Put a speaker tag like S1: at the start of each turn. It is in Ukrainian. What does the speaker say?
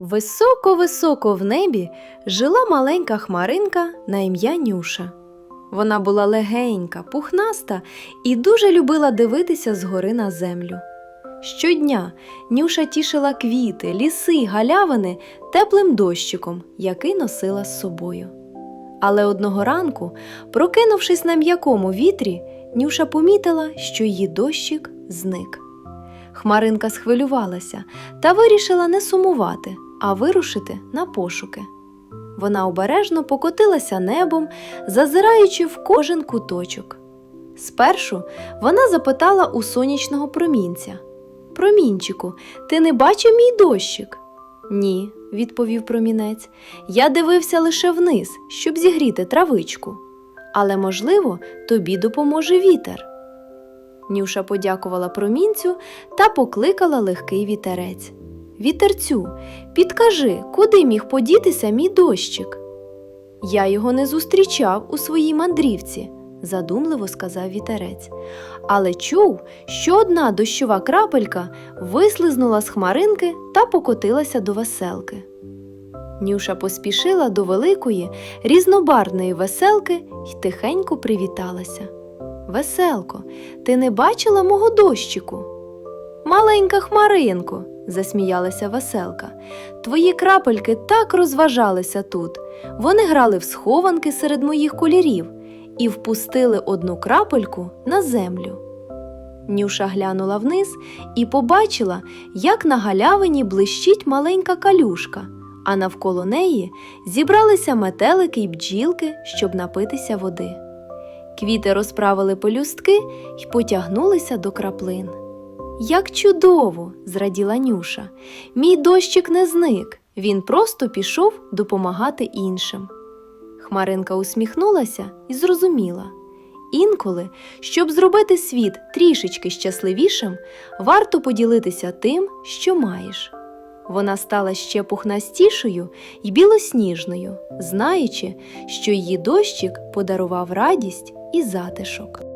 S1: Високо-високо в небі жила маленька хмаринка на ім'я Нюша. Вона була легенька, пухнаста і дуже любила дивитися згори на землю. Щодня Нюша тішила квіти, ліси, галявини теплим дощиком, який носила з собою. Але одного ранку, прокинувшись на м'якому вітрі, Нюша помітила, що її дощик зник. Хмаринка схвилювалася та вирішила не сумувати, а вирушити на пошуки. Вона обережно покотилася небом, зазираючи в кожен куточок. Спершу вона запитала у сонячного промінця: Промінчику, ти не бачив мій дощик? Ні, відповів промінець. Я дивився лише вниз, щоб зігріти травичку. Але, можливо, тобі допоможе вітер. Нюша подякувала промінцю та покликала легкий вітерець. Вітерцю, підкажи, куди міг подітися мій дощик? Я його не зустрічав у своїй мандрівці, задумливо сказав вітерець, але чув, що одна дощова крапелька вислизнула з хмаринки та покотилася до веселки. Нюша поспішила до великої, різнобарвної веселки й тихенько привіталася. Веселко, ти не бачила мого дощику? Маленька хмаринко, засміялася веселка. Твої крапельки так розважалися тут. Вони грали в схованки серед моїх кольорів і впустили одну крапельку на землю. Нюша глянула вниз і побачила, як на галявині блищить маленька калюшка, а навколо неї зібралися метелики й бджілки, щоб напитися води. Квіти розправили пелюстки й потягнулися до краплин. Як чудово! зраділа Нюша. Мій дощик не зник, він просто пішов допомагати іншим. Хмаринка усміхнулася і зрозуміла. Інколи, щоб зробити світ трішечки щасливішим, варто поділитися тим, що маєш. Вона стала ще пухнастішою й білосніжною, знаючи, що її дощик подарував радість і затишок.